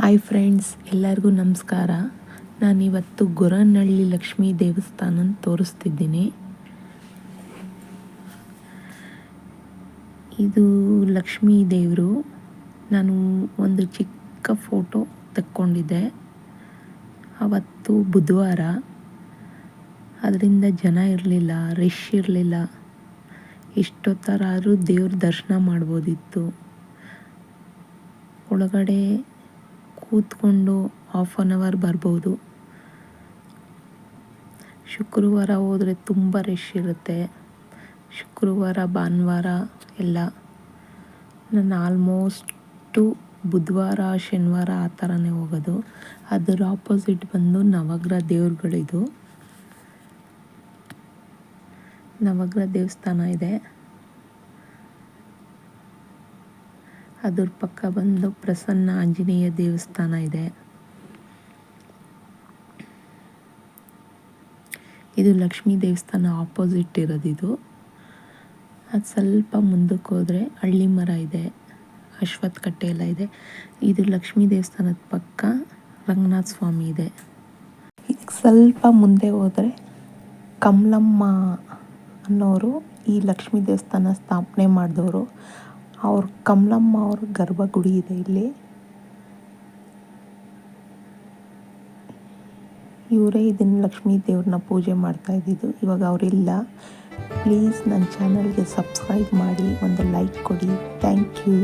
Hi friends, ಎಲ್ಲರಿಗೂ ನಮಸ್ಕಾರ. ನಾನಿವತ್ತು ಗೊರನಹಳ್ಳಿ ಲಕ್ಷ್ಮೀ ದೇವಸ್ಥಾನ ತೋರಿಸ್ತಿದ್ದೀನಿ. ಇದು ಲಕ್ಷ್ಮೀ ದೇವರು. ನಾನು ಒಂದು ಚಿಕ್ಕ ಫೋಟೋ ತಕ್ಕೊಂಡಿದ್ದೆ. ಅವತ್ತು ಬುಧವಾರ. ಅದರಿಂದ ಜನ ಇರಲಿಲ್ಲ ರಶ್ ಇರಲಿಲ್ಲ. ಎಷ್ಟೊತ್ತರಾದರೂ ದೇವ್ರ ದರ್ಶನ ಮಾಡ್ಬೋದಿತ್ತು. ಒಳಗಡೆ ಕೂತ್ಕೊಂಡು ಹಾಫ್ ಆನ್ ಅವರ್ ಬರ್ಬೋದು. ಶುಕ್ರವಾರ ಹೋದರೆ ತುಂಬ ರಶ್ ಇರುತ್ತೆ. ಶುಕ್ರವಾರ, ಭಾನುವಾರ ಎಲ್ಲ. ನಾನು ಆಲ್ಮೋಸ್ಟು ಬುಧವಾರ, ಶನಿವಾರ ಆ ಥರನೇ ಹೋಗೋದು. ಅದರ ಆಪೋಸಿಟ್ ಬಂದು ನವಗ್ರಹ ದೇವ್ರುಗಳಿದು. ನವಗ್ರಹ ದೇವಸ್ಥಾನ ಇದೆ. ಅದ್ರ ಪಕ್ಕ ಬಂದು ಪ್ರಸನ್ನ ಆಂಜನೇಯ ದೇವಸ್ಥಾನ ಇದೆ. ಇದು ಲಕ್ಷ್ಮೀ ದೇವಸ್ಥಾನ ಆಪೋಸಿಟ್ ಇರೋದಿದು. ಅದು ಸ್ವಲ್ಪ ಮುಂದಕ್ಕೆ ಹೋದರೆ ಹಳ್ಳಿ ಮರ ಇದೆ, ಅಶ್ವತ್ಥ ಕಟ್ಟೆ ಎಲ್ಲ ಇದೆ. ಇದು ಲಕ್ಷ್ಮೀ ದೇವಸ್ಥಾನದ ಪಕ್ಕ ರಂಗನಾಥ ಸ್ವಾಮಿ ಇದೆ. ಇದಕ್ಕೆ ಸ್ವಲ್ಪ ಮುಂದೆ ಹೋದರೆ ಕಮಲಮ್ಮ ಅನ್ನೋರು ಈ ಲಕ್ಷ್ಮೀ ದೇವಸ್ಥಾನ ಸ್ಥಾಪನೆ ಮಾಡಿದವರು. ಅವ್ರ ಕಮಲಮ್ಮ ಅವ್ರ ಗರ್ಭಗುಡಿ ಇದೆ ಇಲ್ಲಿ. ಇವರೇ ಇದನ್ನು ಲಕ್ಷ್ಮೀ ದೇವ್ರನ್ನ ಪೂಜೆ ಮಾಡ್ತಾ ಇದ್ದಿದ್ದು. ಇವಾಗ ಅವರಿಲ್ಲ. ಪ್ಲೀಸ್ ನನ್ನ ಚಾನಲ್ಗೆ ಸಬ್ಸ್ಕ್ರೈಬ್ ಮಾಡಿ, ಒಂದು ಲೈಕ್ ಕೊಡಿ. Thank you